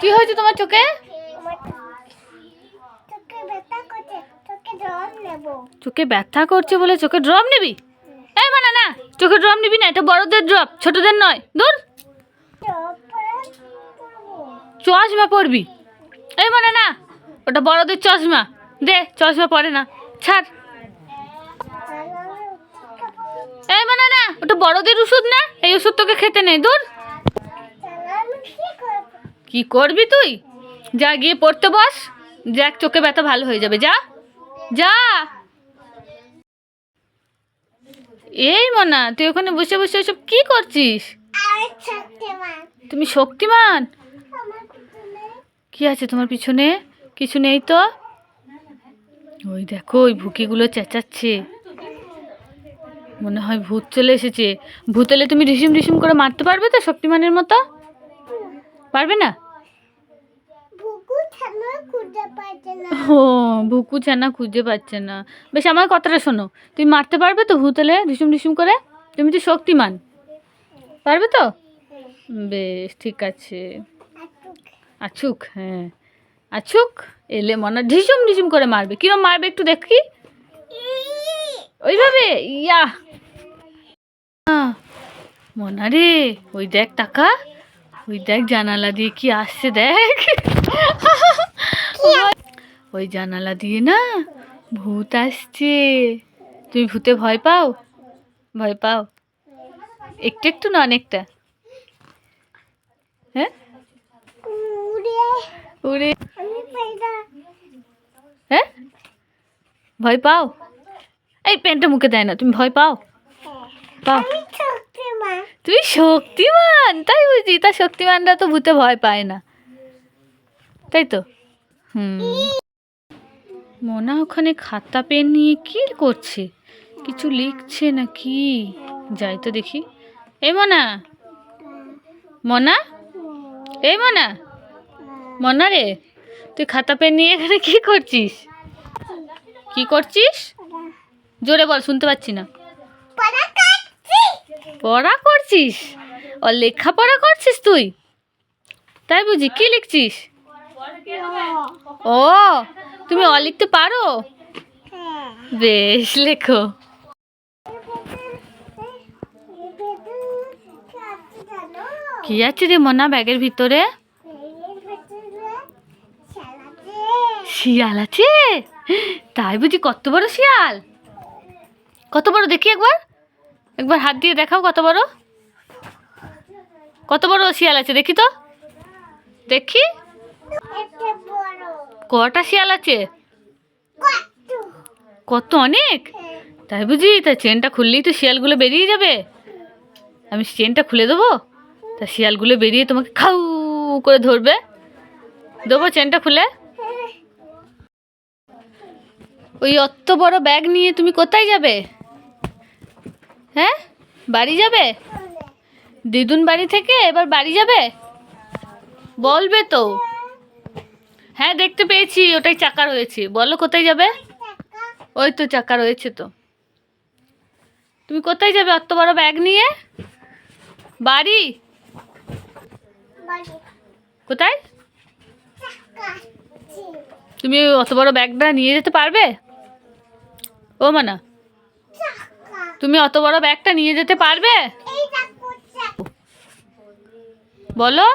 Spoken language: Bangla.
কি হয়েছে তোমার চোখে? চোখে ব্যথা করছে বলে চোখে ড্রপ নিবি? এই মানে না, চোখে ড্রপ নিবি না, এটা বড়দের ড্রপ, ছোটদের নয়। দূর। চশমা পরবি। এই মানে না, ওটা বড়দের চশমা। দে, চশমা পরে না, ছাড়। এই মানে না, ওটা বড়দের ওষুধ না? এই ওষুধ তোকে খেতে নেই, দূর। কি করবি তুই? যা, গিয়ে পড়তে বস। দেখ চোখে ব্যথা ভালো হয়ে যাবে। যা যা। এই মনা, তুই ওখানে বসে বসে ওসব কি করছিস? তুমি শক্তিমান? কি আছে তোমার পিছনে? কিছু নেই তো? ওই দেখো, ওই ভুকিগুলো চেঁচাচ্ছে। মনে হয় ভূত চলে এসেছে। ভূত এলে তুমি রিসিম রিসিম করে মারতে পারবে তো শক্তিমানের মতো? পারবে না? ও ভুকু ছানা খুঁজে পাচ্ছে না। বেশ আমার কথাটা শোনো। তুমি মারতে পারবে তো ভূত এলে রিসুম রিসুম করে? তুমি তো শক্তিমান। পারবে তো? বেশ ঠিক আছে। আছুক হ্যাঁ। আছুক এলে মনে ঢিসুম ঢিসুম করে মারবে। কিরম মারবে একটু দেখি? ওইভাবে? ইয়া মনা রে ওই দেখ টাকা। ওই দেখ জানালা দিয়ে কি আসছে দেখ। ওই জানালা দিয়ে না ভূত আসছে। তুমি ভূতে ভয় পাও? ভয় পাও? একটু একটু না অনেকটা? হ্যাঁ? উড়ে। হ্যাঁ? ভয় পাও? এই প্যান্টটা মুখে দেয় না তুমি ভয় পাও? তুমি শক্তিমান তাই বুঝি? তা শক্তিমানরা তো ভূতে ভয় পায় না। তাই তো? হুম। মোনা ওখানে খাতা পেন নিয়ে কি করছে? কিছু লিখছে না কি যাই তো দেখি। এ মনা মনা? এই মনা মনা রে তুই খাতা পেন নিয়ে এখানে কি করছিস? কি করছিস? জোরে বল শুনতে পাচ্ছি না। পড়া করছিস? ও লেখাপড়া করছিস তুই? তাই বুঝি, কি লিখছিস? ও, তুমি অ লিখতে পারো? বেশ, লেখো। কি আছে রে মনা ব্যাগের ভিতরে? শিয়াল আছে? তাই বুঝি কত বড় শিয়াল? কত বড় দেখি একবার। একবার হাত দিয়ে দেখাও কত বড়। কত বড় শিয়াল আছে, দেখি তো। দেখি। কটা শিয়াল আছে? কত অনেক? তাই বুঝি, তা চেনটা খুললেই তো শিয়ালগুলো বেরিয়ে যাবে। আমি চেনটা খুলে দেবো? তা শিয়ালগুলো বেরিয়ে তোমাকে খাউ করে ধরবে। দেবো চেনটা খুলে। ওই অত বড় ব্যাগ নিয়ে তুমি কোথায় যাবে? হ্যাঁ? বাড়ি যাবে? দিদুন বাড়ি থেকে এবার বাড়ি যাবে? বলবে তো। হ্যাঁ দেখতে পেয়েছি ওটাই চাকা রয়েছে। বলো কোথায় যাবে? ওই তো চাকা রয়েছে তো। তুমি কোথায় যাবে অত বড় ব্যাগ নিয়ে? বাড়ি? কোথায়? তুমি অত বড় ব্যাগটা নিয়ে যেতে পারবে? ও মানা। তুমি অত বড় ব্যাগটা নিয়ে যেতে পারবে? বলো।